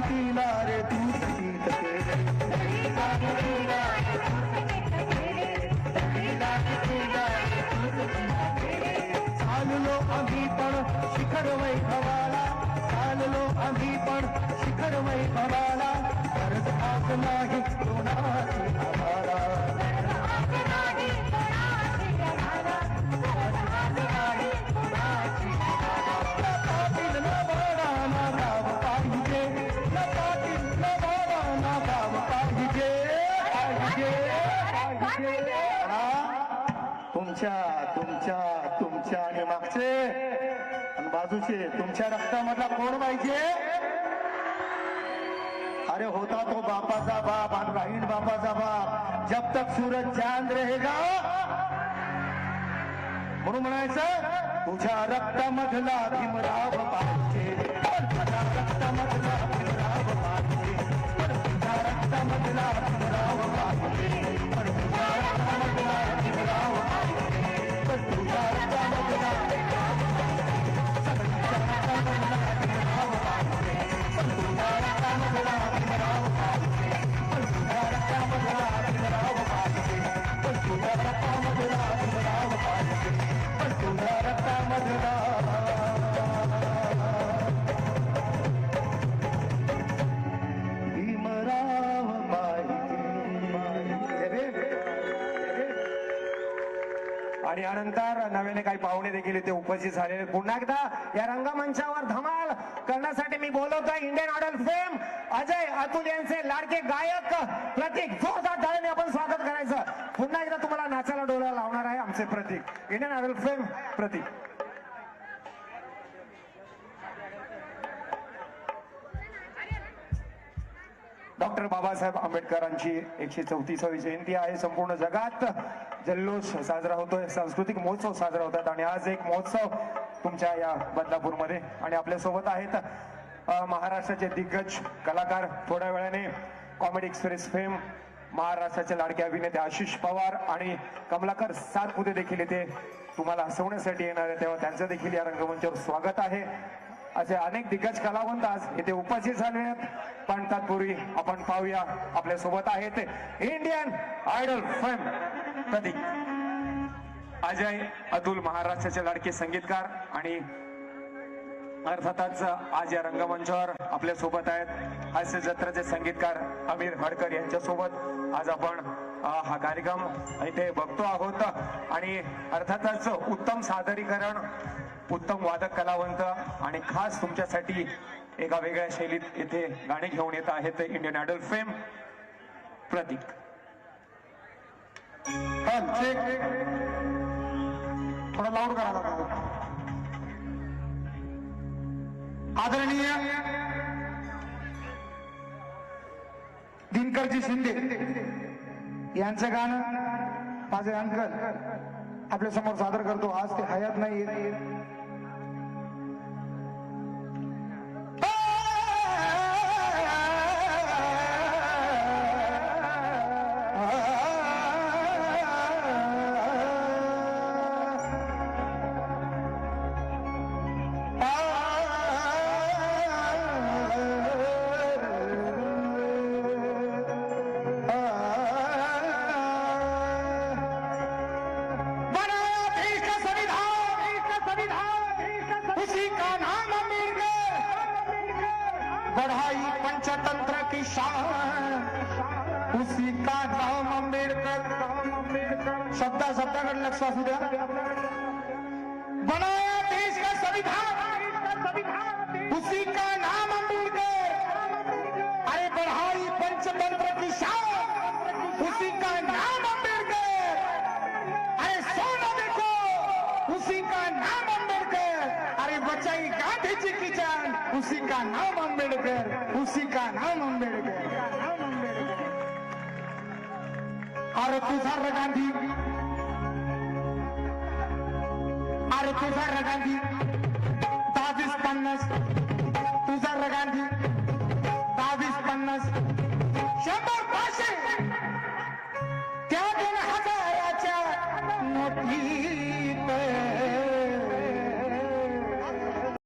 ओडीचा नीतीला रे तू चाललो आम्ही पण शिखर वैभवाला चाललो आम्ही पण शिखर वैभवाला. गरज आज नाही कोणाची आम्हाला. तुमच्या तुमच्या तुमच्या आणि मागचे. आणि बाजूचे तुमच्या रक्तामधला कोण पाहिजे? अरे होता तो बापाचा बाप आणि राहील बापाचा बाप. जब तक सूरज चांद रहेगा. म्हणून म्हणायचं तुझ्या रक्तामधला भीमराव आणि यानंतर नव्याने काही पाहुणे देखील इथे उपस्थित झालेले पुन्हा एकदा या रंगमंचावर धमाल करण्यासाठी मी बोलवतोय. Indian Idol fame Ajay Atul यांचे लाडके गायक प्रतीक. जोरदार टाळ्याने आपण स्वागत करायचं. पुन्हा एकदा तुम्हाला नाचायला डोळा लावणार आहे आमचे Pratik. Indian Idol fame Pratik. Doctor Babasaheb आंबेडकरांची एकशे चौतीसावी जयंती आहे. संपूर्ण जगात जल्लोष साजरा होतोय सांस्कृतिक महोत्सव साजरा होतात आणि आज एक महोत्सव तुमच्या या बदलापूरमध्ये आणि आपल्यासोबत आहेत महाराष्ट्राचे दिग्गज कलाकार. थोड्या वेळाने कॉमेडी एक्सप्रेस फेम महाराष्ट्राचे लाडके अभिनेते आशिष पवार आणि कमलाकर सातपुते देखील येथे तुम्हाला हसवण्यासाठी येणार आहे तेव्हा त्यांचं देखील या रंगमंचावर स्वागत आहे. असे अनेक दिग्गज कलावंत आज इथे उपस्थित झाले आहेत. पण तत्पूर्वी आपण पाहूया आपल्यासोबत आहेत Indian Idol fame Pratik. Ajay Atul महाराष्ट्राचे लाडके संगीतकार आणि अर्थातच आज या रंगमंचावर आपल्यासोबत आहेत. हास्य जत्राचे संगीतकार अमीर हडकर यांच्या सोबत आज आपण हा कार्यक्रम इथे बघतो आहोत. आणि अर्थातच उत्तम सादरीकरण उत्तम वादक कलावंत आणि खास तुमच्यासाठी एका वेगळ्या शैलीत इथे गाणे घेऊन येत आहेत इंडियन आयडल फेम प्रतीक. थोडा लाऊड करा आदरणीय दिनकरजी शिंदे यांचं गाणं माझे अंकल आपल्यासमोर सादर करतो. आज ते हयात नाही बढ़ाई पंचतंत्र की शाह। उसी का नाम अंबेडकर शब्दा शब्दाकडे लक्ष द्या बनाया देश का संविधान। उसी का नाम अंबेडकर अरे बढ़ाई पंचतंत्र की शाह। उसी का नाम अंबेडकर अरे सोना देखो। उसी का नाम अंबेडकर अरे बचाई गांधी जी की उसी का नाम अम्बेडकर उसी का नाम अम्बेडकर अरे तुषार गांधी अरे तुषार गांधी दहावीस पन्नास तुषार गांधी दहावीस पन्नास शंभर पाचशे